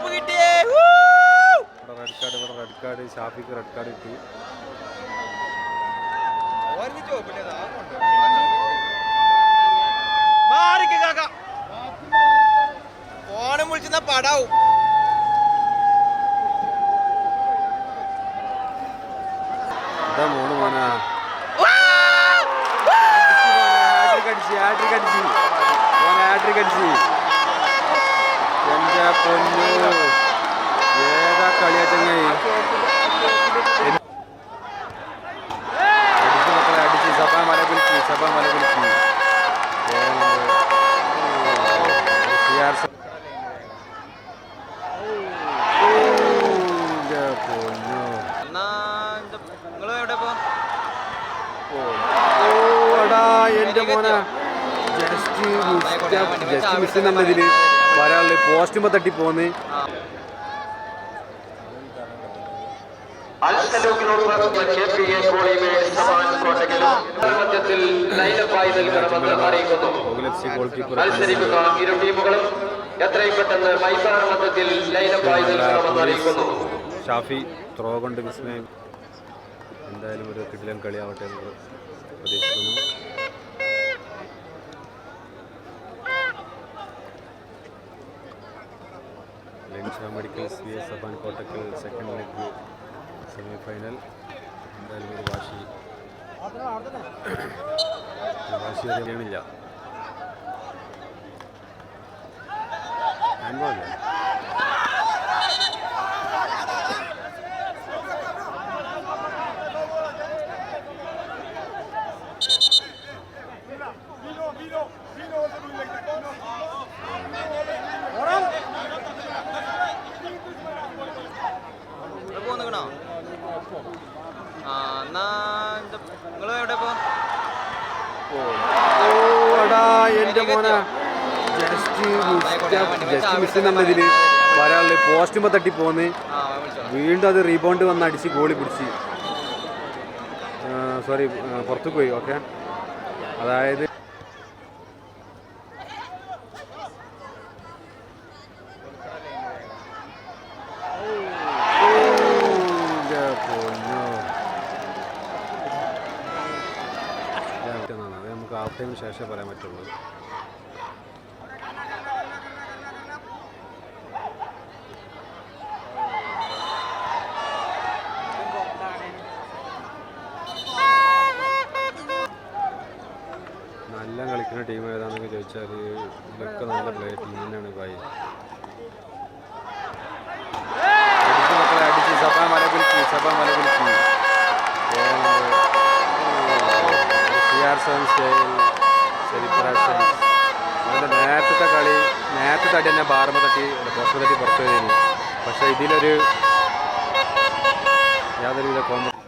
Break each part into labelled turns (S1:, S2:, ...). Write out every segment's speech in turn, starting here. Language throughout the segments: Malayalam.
S1: കപ്പ് കിട്ടിയേ
S2: റെഡ് കാർഡ് ഇവിടെ റെഡ് കാർഡ് ഷാഫിക്ക് റെഡ് കാർഡ് കിട്ടി.
S1: മാറിക്ക് കാക്ക. ഫോണും വിളിച്ചുന്ന പടാവും.
S2: മോണ് മോനാ? ഹാട്രിക് അടിച്ച് ഹാട്രിക് അടിച്ച്. മോൻ ഹാട്രിക് അടിച്ച്. എന്റെ പൊന്നു? ഏതാ കളിയാ ചങ്ങായി അടിച്ച് മക്കളെ അടിച്ച്. സഭ മല കുലുക്കി സഭ മല കുലുക്കി പൊന്നു
S1: പോ
S2: ഓടാ എന്റെ മോനെ. ജസ്റ്റ് ജസ്റ്റ് മിസ് എന്നുള്ള ഒരാൾ പോസ്റ്റുമ്പോ തട്ടി പോന്ന്.
S3: നൽകണമെന്ന് അറിയിക്കുന്നു
S2: ഷാഫി ത്രോ കൊണ്ട് വിസ്മയം എന്തായാലും ഒരു കിടിലൻ കളിയാവട്ടെ എന്ന് പ്രതീക്ഷിക്കുന്നു. Lensha medical C S Aban Kottakkal second leg semi final എന്തായാലും ഒരു വാശി. വാശി അറിയണില്ല ഹാൻഡ്ബോൾ അല്ലേ
S1: ഇവിടെ പോന്നിക്കണോ ആ എന്നാ നിങ്ങൾ എവിടെ പോ
S2: ഓടാ എന്റെ മോനെ. തട്ടി പോന്ന്. വീണ്ടും അത് റീബൗണ്ട് വന്ന് അടിച്ച് ഗോളി പിടിച്ച്. സോറി പുറത്തു പോയി ഓക്കെ അതായത് ടൈമിന് ശേഷമേ പറയാൻ പറ്റുള്ളൂ. നല്ല കളിക്കുന്ന ടീം ഏതാണെന്ന് ചോദിച്ചാൽ ഇതൊക്കെ നല്ല പ്ലേ ടീം തന്നെയാണ് സഭ സഭ ആർ സെവൻ സെലിബ്രേഷൻസ് അതിന്റെ നേരത്തെ കളി നേരത്തെ തടി തന്നെ ബാർമ തട്ടി പോസ്റ്റ് തട്ടി പുറത്തു കഴിഞ്ഞു പക്ഷേ ഇതിലൊരു യാതൊരുവിധ കോമ്പ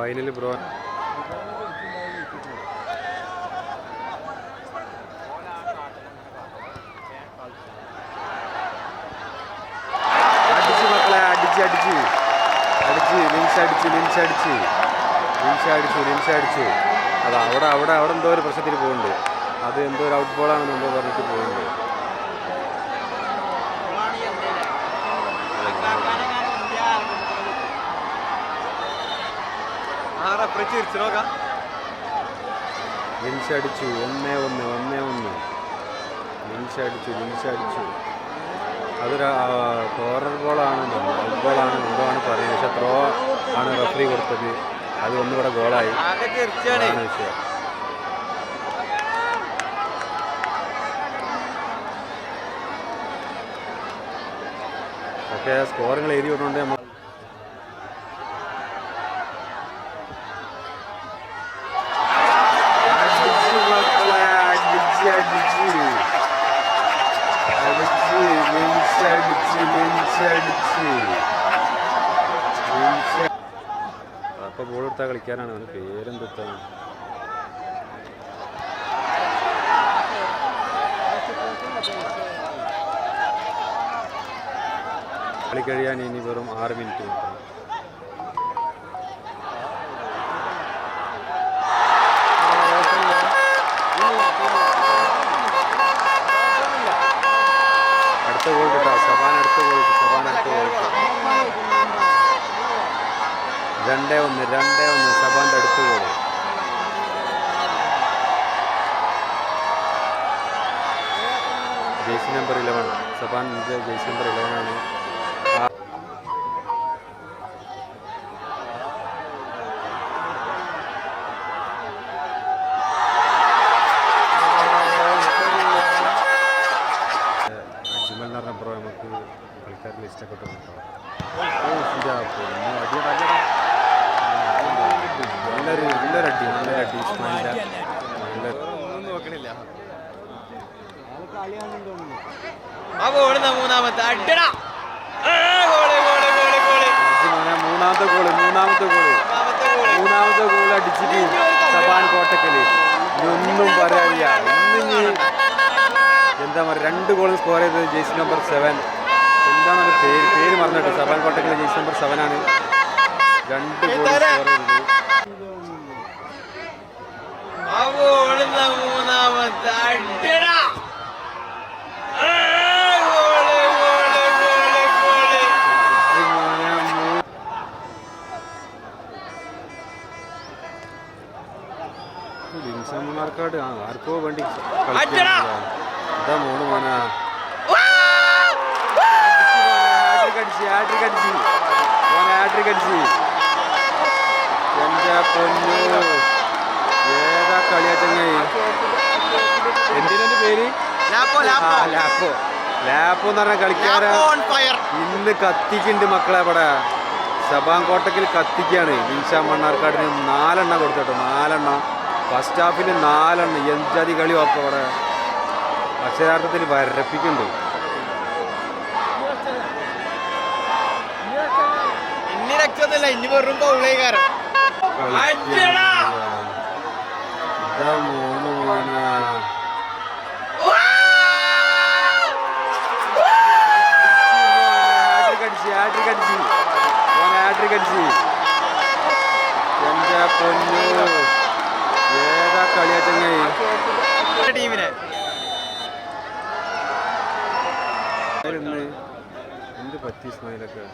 S2: ഫൈനൽ ബ്രോ. അടിച്ച് അടിച്ച് ലിൻസ് അടിച്ച് ലിൻസ് അടിച്ച് ലിൻസ് അടിച്ചു. ലിൻസ് അടിച്ചു അത് അവിടെ അവിടെ അവിടെ എന്തോ ഒരു പ്രശ്നത്തിൽ പോകുന്നുണ്ട്. അത് എന്തോ ഒരു ഔട്ട് ബോളാണെന്ന് എന്തോ പറഞ്ഞിട്ട് പോകുന്നുണ്ട്.
S1: റഫറി ചിരിച്ചു നോക്കാം.
S2: ലിൻസ് അടിച്ചു. ഒന്നേ ഒന്ന് ഒന്നേ ഒന്ന്. ലിൻസ് അടിച്ചു ലിൻസ് അടിച്ചു. അതൊരു കോർണർ ബോളാണ് ഔട്ട് ബോളാണ് ആണ് പറയുന്നത്. പക്ഷെ ത്രോ ആണ് റഫറി കൊടുത്തത്. അത് ഒന്നുകൂടെ ഗോളായി വിഷയം. ഒക്കെ സ്കോറുകൾ എഴുതി വിടുന്നുണ്ട്. നമ്മൾ അടിച്ച് മക്കളെ, അടിച്ച് അടിച്ച്. അടിച്ച് അപ്പൊ ബോൾ എടുത്താൽ കളിക്കാനാണ് അവന് പേരെന്തെത്താണ് കളി കഴിയാൻ ഇനി വെറും ആറ് മിനിറ്റ് മാത്രം രണ്ടേ ഒന്ന് രണ്ട് ഒന്ന് സബാന്റെ അടുത്ത് goal jersey number eleven Saban jersey number eleven ആണ്. കളിക്കാർ ലിസ്റ്റൊക്കെ ഇട്ട് അടിയടാ നല്ലൊരു നല്ലൊരു അടി നല്ലൊരു അടി ഇസ്മായിലിന്റെ നല്ല
S1: നോക്കണില്ല മൂന്നാമത്തെ. അടിടാ
S2: മൂന്നാമത്തെ ഗോൾ മൂന്നാമത്തെ ഗോൾ.
S1: മൂന്നാമത്തെ
S2: ഗോൾ അടിച്ചിട്ട് സബാൻ കോട്ടക്കൽ. ഇതൊന്നും പറയാനില്ല. ഇന്ന് ഇനി എന്താ പറയുക രണ്ട് ഗോൾ സ്കോർ ചെയ്തത് ജേഴ്സി നമ്പർ സെവൻ എന്താണ് പേര് പേര് മറന്നിട്ട് Saban Kottakkal jersey number seven ആണ്. രണ്ട് ഗോൾ സ്കോർ ചെയ്തത്.
S1: മൂന്നാമത്തെ
S2: മോനെ മൂ- ലിൻസന്മാർക്കാട് ആ ആർക്കോ വേണ്ടി. ഇതാ മോണ് മോനാ. അടിച്ച് ഹാട്രിക് അടിച്ച്. മോൻ ഹാട്രിക് അടിച്ച്. എന്റെ പൊന്നു. ഏതാ കളിയാ ചങ്ങായി. എന്തിനെ പേര്?
S1: ലാപ്പോ
S2: ആ
S1: ലാപ്പോ.
S2: ലാപ്പോ. ലാപ്പോ എന്ന് പറഞ്ഞ കളിക്കാരാ. ഇന്ന് കത്തിക്കുന്നുണ്ട് മക്കളെ അവിടെ. കോട്ടക്കിൽ കത്തിക്കാണ് ഇൻഷാ മണ്ണാർക്കാടിന് നാലെണ്ണം കൊടുത്തോട്ടോ നാലെണ്ണം. ഫസ്റ്റ് ഹാഫിന് നാലെണ്ണം. എഞ്ചാതി കളി അപ്പം ഇവിടെ അക്ഷരാർത്ഥത്തിൽ വരപ്പിക്കുന്നുണ്ട്.
S1: ഇനി വെറും ബൗളേകാരം അടിച്ചടാ.
S2: ഇതാ മോന്. ഹാട്രിക് അടിച്ച് മോനെ ഹാട്രിക് അടിച്ച് എന്റെ പൊന്നു ഏതാ കളിയാ ചങ്ങായി
S1: ടീമിനെ
S2: എന്ത് പറ്റി ഇസ്മായിലൊക്കെ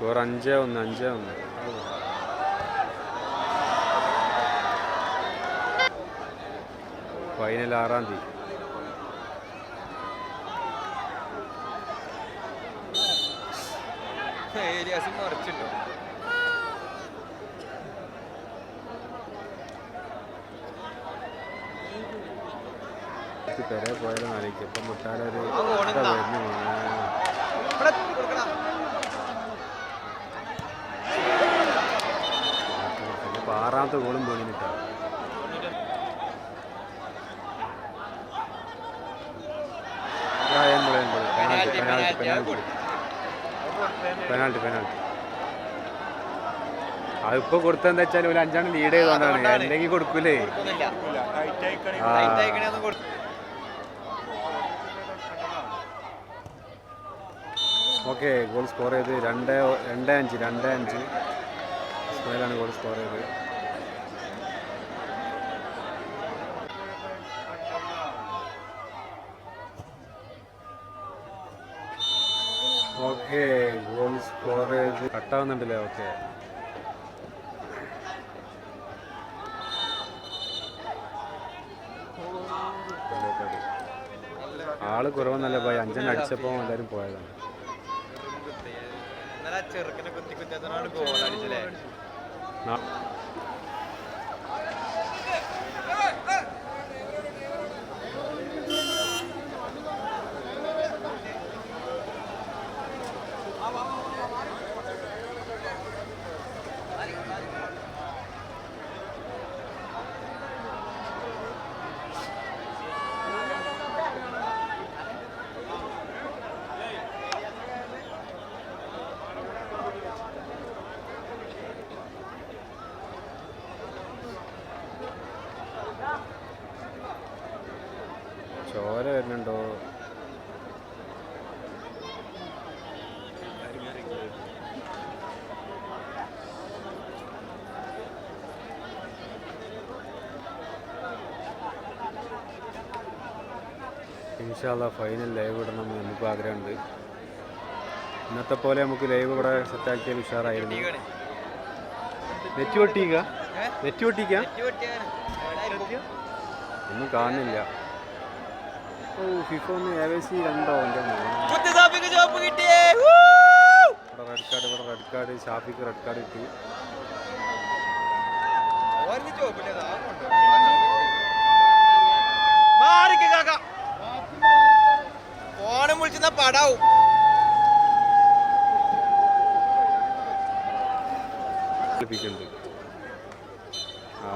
S2: സ്കോർ അഞ്ച് ഒന്ന് അഞ്ച് ഒന്ന്. ഫൈനൽ ആറാം തീയതി. പെരെ പോയാലും ആലോചിക്കും. ഇപ്പം മുട്ടാലൊരു? വരുന്നു മോനെ.
S1: ഇവിടെ കൊടുക്കടാ
S2: ഇപ്പൊ ആറാമത്തെ ഗോളും പോണിട്ടാ പെനാൽറ്റി
S1: പെനാൽറ്റി
S2: അതിപ്പോ കൊടുത്തെന്താ വെച്ചാൽ ഒരു അഞ്ചാണ് ലീഡ് ചെയ്തോണ്ടാണ്. അല്ലെങ്കിൽ കൊടുക്കൂലേ? ഓക്കെ ഗോൾ സ്കോർ ചെയ്ത് രണ്ട് രണ്ട് അഞ്ച് രണ്ട് അഞ്ച്. സ്കോറിലാണ് ഗോൾ സ്കോർ ചെയ്തത് ഓക്കെ ഗോൾ സ്കോർ ചെയ്ത് കട്ടാവുന്നുണ്ടല്ലേ? ഓക്കെ. ആൾ കുറവെന്നല്ല പോയി അഞ്ചൻ അടിച്ചപ്പോൾ എല്ലാവരും പോയതാണ്.
S1: ചെറുക്കനെ കുത്തി കുത്തി ഗോൾ അടിച്ചല്ലേ
S2: ഇൻഷാല്ല ഫൈനൽ ലൈവ് ഇടണം എന്ന് നമുക്ക് ആഗ്രഹമുണ്ട് ഇന്നത്തെ പോലെ നമുക്ക് ലൈവ് ഇവിടെ സെറ്റാക്കിയാൽ ഉഷാറായിരുന്നു. നെറ്റ് പൊട്ടിക്ക? നെറ്റ് പൊട്ടിക്ക? ഒന്നും കാണുന്നില്ല ഓ ഫിഫ ഒന്ന് എ രണ്ടോ
S1: എന്റെ!
S2: ഇവിടെ റെഡ് കാർഡ് ഇവിടെ റെഡ് കാർഡ് ഷാഫിക്ക് റെഡ് കാർഡ് കിട്ടി
S1: വിളിച്ചിരുന്ന പടാവും. ലഭിക്കുന്നുണ്ട് ആ